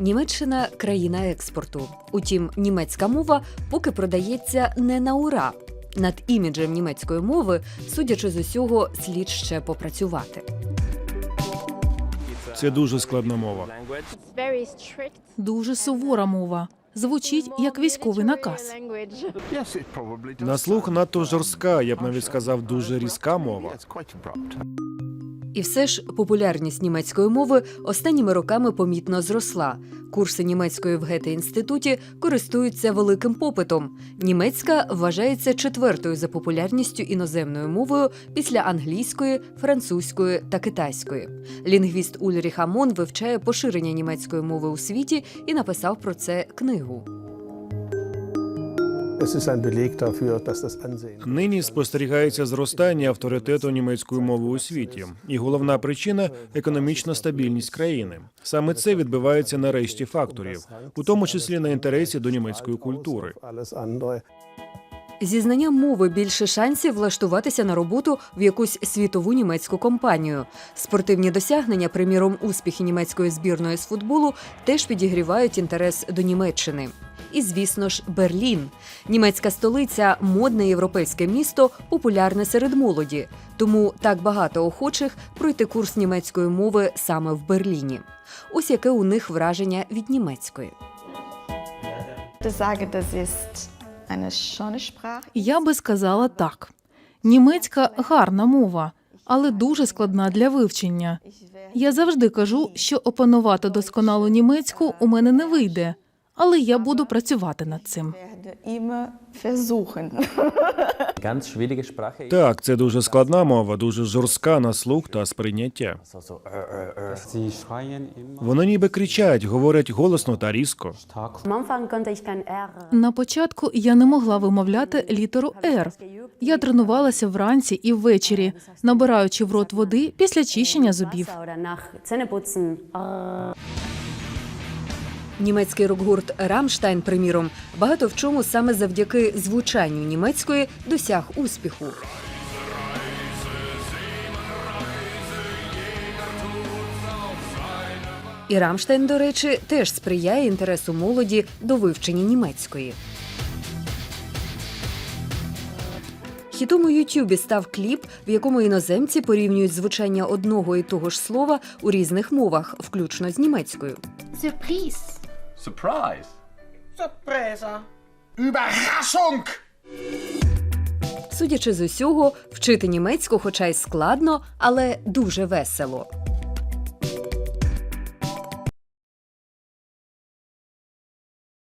Німеччина країна експорту. Утім, німецька мова поки продається не на ура. Над іміджем німецької мови, судячи з усього, слід ще попрацювати. Це дуже складна мова. Дуже сувора мова. Звучить як військовий наказ. На слух надто жорстка, я б навіть сказав, дуже різка мова. І все ж популярність німецької мови останніми роками помітно зросла. Курси німецької в Гете-інституті користуються великим попитом. Німецька вважається четвертою за популярністю іноземною мовою після англійської, французької та китайської. Лінгвіст Ульріх Амон вивчає поширення німецької мови у світі і написав про це книгу. Нині спостерігається зростання авторитету німецької мови у світі, і головна причина економічна стабільність країни. Саме це відбивається на решті факторів, у тому числі на інтересі до німецької культури. Зі знанням мови більше шансів влаштуватися на роботу в якусь світову німецьку компанію. Спортивні досягнення, приміром, успіхи німецької збірної з футболу, теж підігрівають інтерес до Німеччини. І, звісно ж, Берлін. Німецька столиця модне європейське місто, популярне серед молоді. Тому так багато охочих пройти курс німецької мови саме в Берліні. Ось яке у них враження від німецької. Я би сказала так: німецька гарна мова, але дуже складна для вивчення. Я завжди кажу, що опанувати досконалу німецьку у мене не вийде, але я буду працювати над цим. Так, це дуже складна мова, дуже жорстка на слух та сприйняття. Sie schreien immer Вони ніби кричать, говорять голосно та різко. На початку я не могла вимовляти літеру «Р». Я тренувалася вранці і ввечері, набираючи в рот води після чищення зубів. Німецький рок-гурт Рамштайн, приміром, багато в чому саме завдяки звучанню німецької досяг успіху. І Рамштайн, до речі, теж сприяє інтересу молоді до вивчення німецької. Хітом у Ютубі став кліп, в якому іноземці порівнюють звучання одного і того ж слова у різних мовах, включно з німецькою. Surprise. Surprise. Surprise. Überraschung. Судячи з усього, вчити німецьку, хоча й складно, але дуже весело.